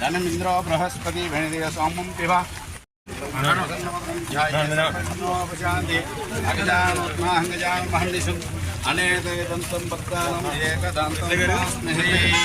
ధనమింద్రో బృహస్పతి గణిదేయ సోమం పివ అనేదంతం పత్రానం ఏకదంతం స్నేహి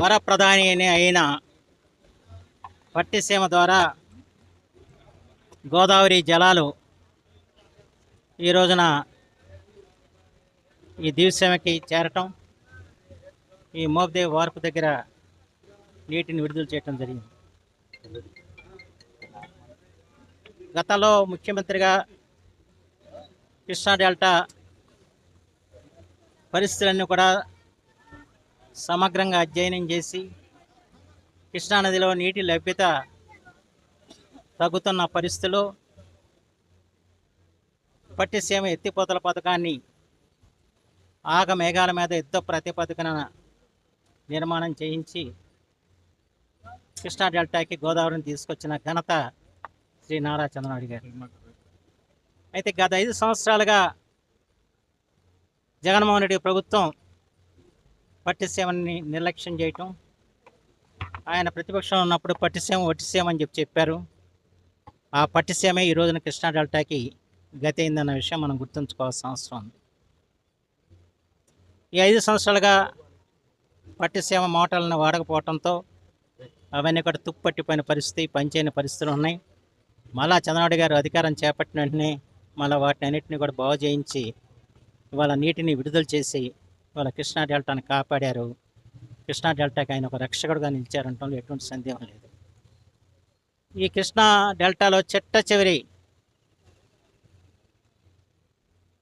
వరప్రధాని అయిన పట్టిసీమ ద్వారా గోదావరి జలాలు ఈ రోజున ఈ దివ్యసీమకి చేరటం ఈ మోగ్దేవ్ వార్పు దగ్గర నీటిని విడుదల చేయటం జరిగింది. గతంలో ముఖ్యమంత్రిగా కృష్ణా డెల్టా పరిస్థితులన్నీ కూడా సమగ్రంగా అధ్యయనం చేసి కృష్ణానదిలో నీటి లభ్యత తగ్గుతున్న పరిస్థితుల్లో పట్టిసీమ ఎత్తిపోతల పథకాన్ని ఆగ మేఘాల మీద యుద్ధ ప్రతిపదికన నిర్మాణం చేయించి కృష్ణా డెల్టాకి గోదావరిని తీసుకొచ్చిన ఘనత శ్రీ నారా చంద్రనాయుడు గారు. అయితే గత ఐదు సంవత్సరాలుగా జగన్మోహన్ రెడ్డి ప్రభుత్వం పట్టిసేమని నిర్లక్ష్యం చేయటం. ఆయన ప్రతిపక్షంలో ఉన్నప్పుడు పట్టిసేమ వట్టిసీమ అని చెప్పి చెప్పారు. ఆ పట్టిసీమే ఈ రోజున కృష్ణా డెల్టాకి గతి అయిందన్న విషయం మనం గుర్తుంచుకోవాల్సిన అవసరం ఉంది. ఈ ఐదు సంవత్సరాలుగా పట్టిసీమ మోటార్లను వాడకపోవడంతో అవన్నీ కూడా తుప్పట్టిపోయిన పరిస్థితి పనిచేయని పరిస్థితులు ఉన్నాయి. మళ్ళా చంద్రబాబు గారు అధికారం చేపట్టిన వెంటనే మళ్ళీ వాటిని అన్నింటినీ కూడా బాగు చేయించి ఇవాళ నీటిని విడుదల చేసి వాళ్ళ కృష్ణా డెల్టాను కాపాడారు. కృష్ణా డెల్టాకి ఆయన ఒక రక్షకుడుగా నిలిచారంటంలో ఎటువంటి సందేహం లేదు. ఈ కృష్ణా డెల్టాలో చెట్ట చివరి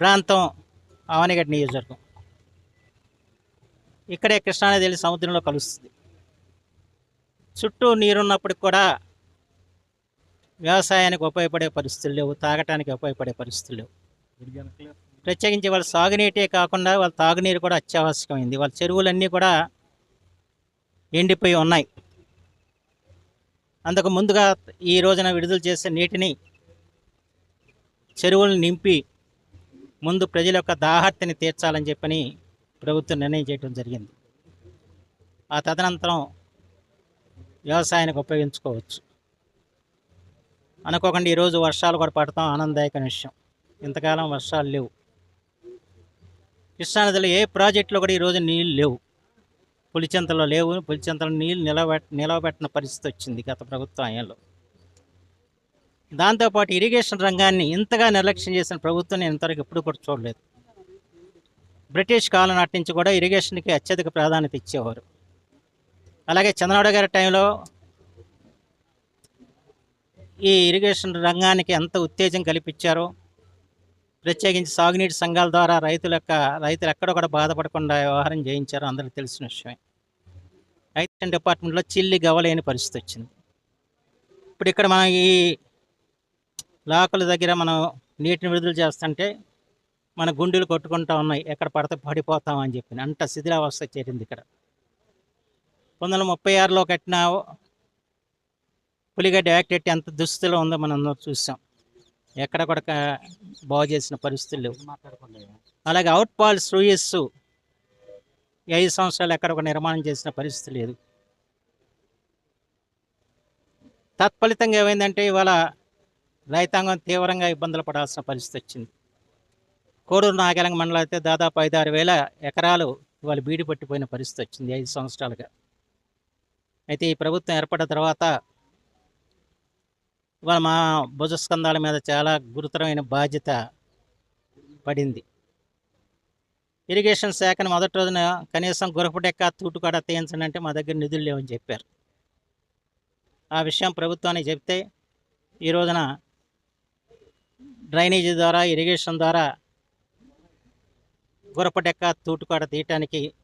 ప్రాంతం అవనిగడ్డ నియోజకవర్గం. ఇక్కడే కృష్ణానది వెళ్ళి సముద్రంలో కలుస్తుంది. చుట్టూ నీరున్నప్పటికి కూడా వ్యవసాయానికి ఉపయోగపడే పరిస్థితులు లేవు తాగటానికి ఉపయోగపడే పరిస్థితులు లేవు. ప్రత్యేకించి వాళ్ళ సాగునీటే కాకుండా వాళ్ళ తాగునీరు కూడా అత్యావశ్యకమైంది వాళ్ళ చెరువులన్నీ కూడా ఎండిపోయి ఉన్నాయి. అందుకు ముందుగా ఈ రోజున విడుదల చేసే నీటిని చెరువులను నింపి ముందు ప్రజల యొక్క దాహర్తిని తీర్చాలని చెప్పని ప్రభుత్వం నిర్ణయం చేయడం జరిగింది. ఆ తదనంతరం వ్యవసాయానికి ఉపయోగించుకోవచ్చు. అనుకోకుండా ఈరోజు వర్షాలు కూడా పడతాం ఆనందదాయక విషయం. ఇంతకాలం వర్షాలు లేవు. కృష్ణానదిలో ఏ ప్రాజెక్టులో కూడా ఈరోజు నీళ్ళు లేవు. పులిచెంతలో లేవు. పులిచెంతలో నీళ్ళు నిలబెట్ నిలవబెట్టిన పరిస్థితి వచ్చింది గత ప్రభుత్వం హయాంలో దాంతోపాటు ఇరిగేషన్ రంగాన్ని ఇంతగా నిర్లక్ష్యం చేసిన ప్రభుత్వం నేను ఇంతవరకు ఎప్పుడు కూడా చూడలేదు. బ్రిటిష్ కాలం నాటి నుంచి కూడా ఇరిగేషన్కి అత్యధిక ప్రాధాన్యత ఇచ్చేవారు. అలాగే చంద్రబాబు గారి టైంలో ఈ ఇరిగేషన్ రంగానికి ఎంత ఉత్తేజం కల్పించారో ప్రత్యేకించి సాగునీటి సంఘాల ద్వారా రైతుల యొక్క రైతులు ఎక్కడ కూడా బాధపడకుండా వ్యవహారం చేయించారో అందరికీ తెలిసిన విషయమే. రైతు డిపార్ట్మెంట్లో చిల్లి గవ్వలేని పరిస్థితి వచ్చింది. ఇప్పుడు ఇక్కడ మనం ఈ లాకుల దగ్గర మనం నీటిని విడుదల చేస్తుంటే మన గుండెలు కొట్టుకుంటా ఉన్నాయి ఎక్కడ పడితే పడిపోతాం అని చెప్పి అంత శిథిలావస్థ చేరింది ఇక్కడ. పంతొమ్మిది వందల ముప్పై ఆరులో కట్టిన పులిగడ్డ యాక్ట్ ఎట్టి ఎంత దుస్థితిలో ఉందో మనం అందరం చూసాం. ఎక్కడ కూడా బాగు చేసిన పరిస్థితులు లేవు. అలాగే అవుట్ పాల్స్ రూయస్ ఈ ఐదు సంవత్సరాలు ఎక్కడ కూడా నిర్మాణం చేసిన పరిస్థితి లేదు. తత్ఫలితంగా ఏమైందంటే ఇవాళ రైతాంగం తీవ్రంగా ఇబ్బందులు పడాల్సిన పరిస్థితి వచ్చింది. కోడూరు నాగలంగ మండలం అయితే దాదాపు ఐదు ఆరు వేల ఎకరాలు ఇవాళ బీడి పట్టిపోయిన పరిస్థితి వచ్చింది ఐదు సంవత్సరాలుగా. అయితే ఈ ప్రభుత్వం ఏర్పడిన తర్వాత ఇవాళ మా భుజస్కంధాల మీద చాలా గురుతరమైన బాధ్యత పడింది. ఇరిగేషన్ శాఖను మొదటి రోజున కనీసం గురపడెక్క తూటుకాడ తీయించండి అంటే మా దగ్గర నిధులు లేవని చెప్పారు. ఆ విషయం ప్రభుత్వానికి చెప్తే ఈ రోజున డ్రైనేజీ ద్వారా ఇరిగేషన్ ద్వారా గురపటెక్క తూటుకాడ తీయటానికి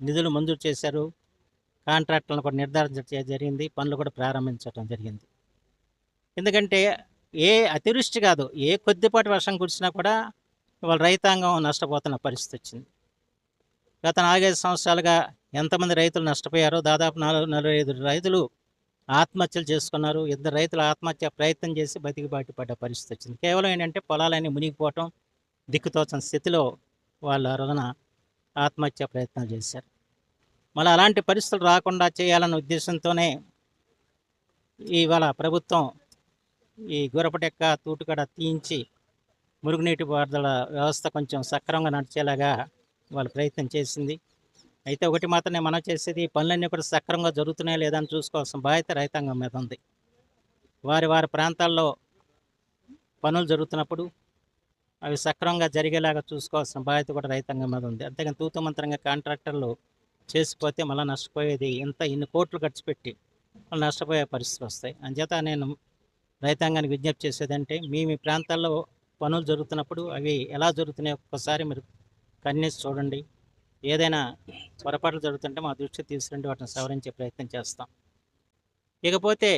నిధులు మంజూరు చేశారు. కాంట్రాక్టులను కూడా నిర్ధారించడం జరిగింది. పనులు కూడా ప్రారంభించడం జరిగింది. ఎందుకంటే ఏ అతివృష్టి కాదు ఏ కొద్దిపాటి వర్షం కురిసినా కూడా వాళ్ళ రైతాంగం నష్టపోతున్న పరిస్థితి వచ్చింది. గత నాలుగైదు సంవత్సరాలుగా ఎంతమంది రైతులు నష్టపోయారో దాదాపు నాలుగు నలభై ఐదు రైతులు ఆత్మహత్యలు చేసుకున్నారు. ఇద్దరు రైతులు ఆత్మహత్య ప్రయత్నం చేసి బతికిబాటు పడ్డ పరిస్థితి వచ్చింది. కేవలం ఏంటంటే పొలాలన్నీ మునిగిపోవటం దిక్కుతోచని స్థితిలో వాళ్ళు ఆ రోజున ఆత్మహత్య ప్రయత్నాలు చేశారు. మళ్ళీ అలాంటి పరిస్థితులు రాకుండా చేయాలన్న ఉద్దేశంతోనే ఇవాళ ప్రభుత్వం ఈ గురపటెక్క తూటుకడ తీయించి మురుగునీటి పారుదల వ్యవస్థ కొంచెం సక్రమంగా నడిచేలాగా వాళ్ళు ప్రయత్నం చేసింది. అయితే ఒకటి మాత్రమే మనం చేసేది పనులన్నీ కూడా సక్రమంగా జరుగుతున్నాయా లేదా అని చూసుకోవాల్సిన బాధ్యత రైతాంగం మీద ఉంది. వారి వారి ప్రాంతాల్లో పనులు జరుగుతున్నప్పుడు అవి సక్రమంగా జరిగేలాగా చూసుకోవాల్సిన బాధ్యత కూడా రైతాంగం మీద ఉంది. అంతేగాని తూతమంత్రంగా కాంట్రాక్టర్లు చేసిపోతే మళ్ళీ నష్టపోయేది ఇంత ఇన్ని కోట్లు ఖర్చు పెట్టి మళ్ళీ నష్టపోయే పరిస్థితులు వస్తాయి. అంచేత నేను రైతాంగానికి విజ్ఞప్తి చేసేదంటే మీ మీ ప్రాంతాల్లో పనులు జరుగుతున్నప్పుడు అవి ఎలా జరుగుతున్నాయో ఒక్కసారి మీరు కన్నేసి చూడండి. ఏదైనా పొరపాట్లు జరుగుతుంటే మా దృష్టికి తీసుకురండి వాటిని సవరించే ప్రయత్నం చేస్తాం. ఇకపోతే